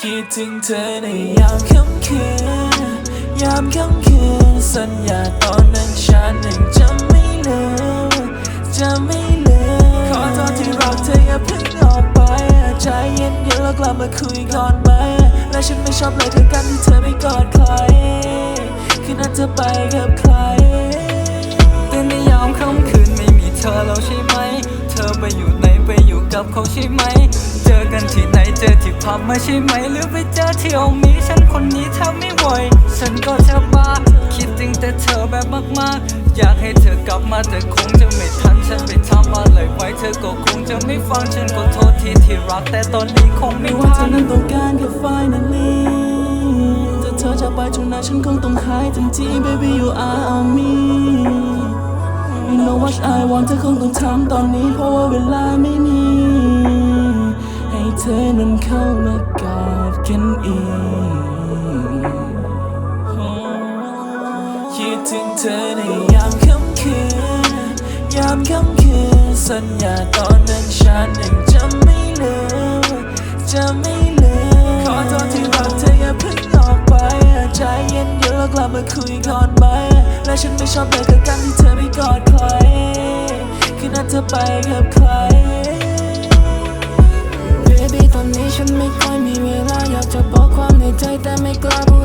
คิดถึงเธอในยามค่ำคืน ยามค่ำคืน สัญญาตอนนั้นฉันยังจะไม่ลืมจะไม่ลืมขอโทษที่รักเธออย่าเพิ่งออกไป ใจเย็นเย็นแล้วกลับมาคุยก่อนไหม และฉันไม่ชอบเลยคือการที่เธอไม่กอดใคร คืนนั้นเธอไปกับใครตื่นในยามค่ำคืนไม่มีเธอแล้วใช่ไหม เธอไปอยู่ไหนไปอยู่กับเขาใช่ไหม อที่ผับมาใช่ไหมหรือไปเจอที่โอมีฉันคนนี้แทบไม่ไหวฉันก็แทบบ้าคิดถึงแต่เธอแบบมากๆ อยากให้เธอกลับมาแต่คงจะไม่ทันฉันไปทำอะไรไว้เธอก็คงจะไม่ฟังฉันก็โทษทีที่รักแต่ตอนนี้คงไม่ว่าทัเธอนนั้นต้องการแค่ finally แต่เธอจะไปจนนานฉันคงต้องหายทันที baby you are me You know what I want เธอคงต้องทำตอนนี้เพราะว่าเวลาไม่มี เธอนั้นเข้ามากอดกันอีกคิดถึงเธอในยามค่ำคืน ยามค่ำคืน สัญญาตอนนั้นฉันยังจะไม่ลืมจะไม่ลืมขอโทษที่รักเธออย่าเพิ่งออกไป ใจเย็นเย็นแล้วกลับมาคุยก่อนไหม และฉันไม่ชอบเลยกับการที่เธอไม่กอดใคร คืนนั้นเธอไปกับใคร Baby ตอนนี้ฉันไม่ค่อยมีเวลาอยากจะบอกความในใจแต่ไม่กล้า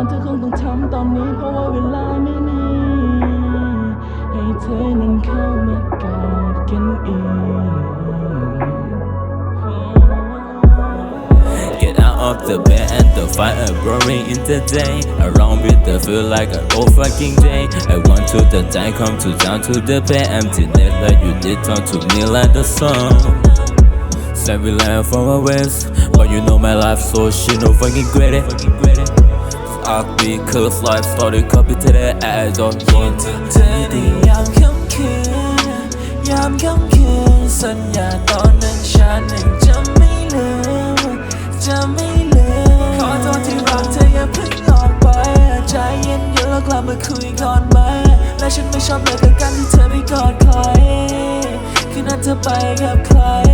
what I want เธอคงต้องทำตอนนี้ เพราะว่าเวลาไม่มี ให้เธอนั้นเข้ามากอดกันอีก Get out of the bed and the fire burning in the day. Around with the feel like a whole fucking day. I want to the time come to down to the bed empty net like you did talk to me like the sun. Said we land from a west, but you know my life so shit no fucking Great. I because life started copy to the ass of คิดถึงเธอในยามค่ำคืนยามค่ำคืนสัญญาตอนนั้นฉันยังจะไม่ลืมจะไม่ลืมขอโทษที่รักเธออย่าเพิ่งออกไปใจเย็นเย็นแล้วกลับมาคุยก่อนไหมและฉันไม่ชอบเลยกับการที่เธอไม่กอดใครคืนนั้นเธอไปกับใคร